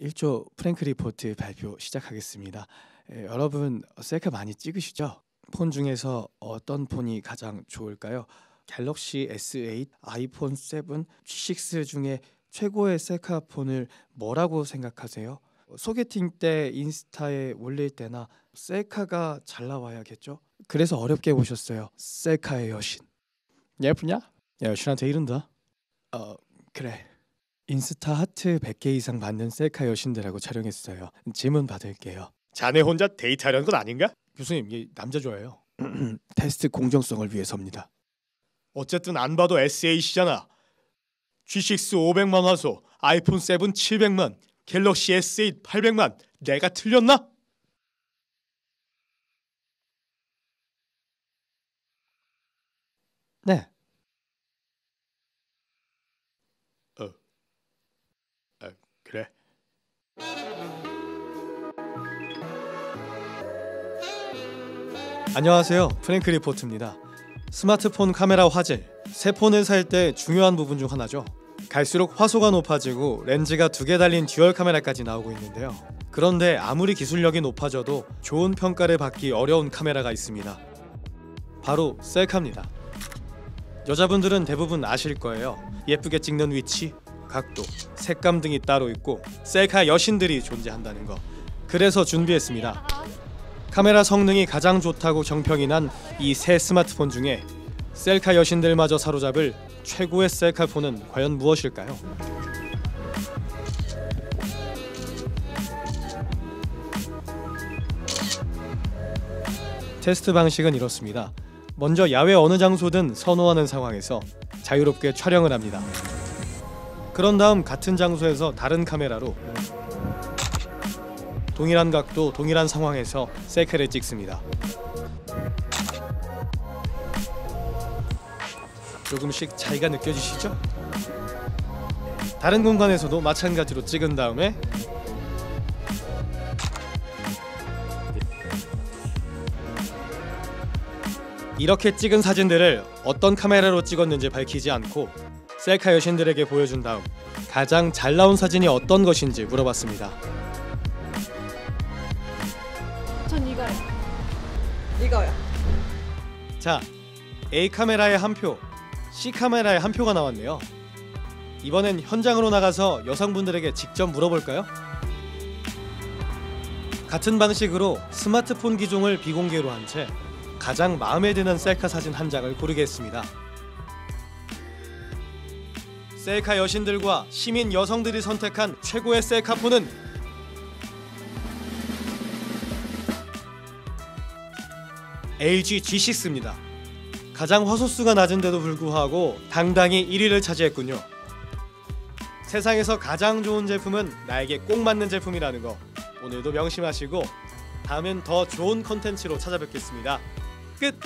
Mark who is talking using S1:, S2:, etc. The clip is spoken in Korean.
S1: 1조 프랭크 리포트 발표 시작하겠습니다. 에, 여러분 셀카 많이 찍으시죠? 폰 중에서 어떤 폰이 가장 좋을까요? 갤럭시 S8, 아이폰 7, G6 중에 최고의 셀카 폰을 뭐라고 생각하세요? 소개팅 때 인스타에 올릴 때나 셀카가 잘 나와야겠죠? 그래서 어렵게 보셨어요. 셀카의 여신. 예쁘냐? 야, 여신한테 이른다. 어, 그래. 인스타 하트 100개 이상 받는 셀카 여신들하고 촬영했어요. 질문 받을게요.
S2: 자네 혼자 데이트하려는 건 아닌가?
S1: 교수님, 얘 남자 좋아해요. 테스트 공정성을 위해서입니다.
S2: 어쨌든 안 봐도 S8이잖아. G6 500만 화소, 아이폰 7 700만, 갤럭시 S8 800만. 내가 틀렸나?
S1: 네. 안녕하세요. 프랭크 리포트입니다. 스마트폰 카메라 화질. 새 폰을 살 때 중요한 부분 중 하나죠. 갈수록 화소가 높아지고 렌즈가 두 개 달린 듀얼 카메라까지 나오고 있는데요. 그런데 아무리 기술력이 높아져도 좋은 평가를 받기 어려운 카메라가 있습니다. 바로 셀카입니다. 여자분들은 대부분 아실 거예요. 예쁘게 찍는 위치, 각도, 색감 등이 따로 있고 셀카 여신들이 존재한다는 거. 그래서 준비했습니다. 카메라 성능이 가장 좋다고 정평이 난 이 새 스마트폰 중에 셀카 여신들마저 사로잡을 최고의 셀카 폰은 과연 무엇일까요? 테스트 방식은 이렇습니다. 먼저 야외 어느 장소든 선호하는 상황에서 자유롭게 촬영을 합니다. 그런 다음 같은 장소에서 다른 카메라로 동일한 각도, 동일한 상황에서 셀카를 찍습니다. 조금씩 차이가 느껴지시죠? 다른 공간에서도 마찬가지로 찍은 다음에 이렇게 찍은 사진들을 어떤 카메라로 찍었는지 밝히지 않고 셀카 여신들에게 보여준 다음 가장 잘 나온 사진이 어떤 것인지 물어봤습니다.
S3: 이거요.
S1: 자, A 카메라에 한 표, C 카메라에 한 표가 나왔네요. 이번엔 현장으로 나가서 여성분들에게 직접 물어볼까요? 같은 방식으로 스마트폰 기종을 비공개로 한 채 가장 마음에 드는 셀카 사진 한 장을 고르겠습니다. 셀카 여신들과 시민 여성들이 선택한 최고의 셀카폰은 LG G6입니다. 가장 화소수가 낮은데도 불구하고 당당히 1위를 차지했군요. 세상에서 가장 좋은 제품은 나에게 꼭 맞는 제품이라는 거 오늘도 명심하시고 다음엔 더 좋은 컨텐츠로 찾아뵙겠습니다. 끝!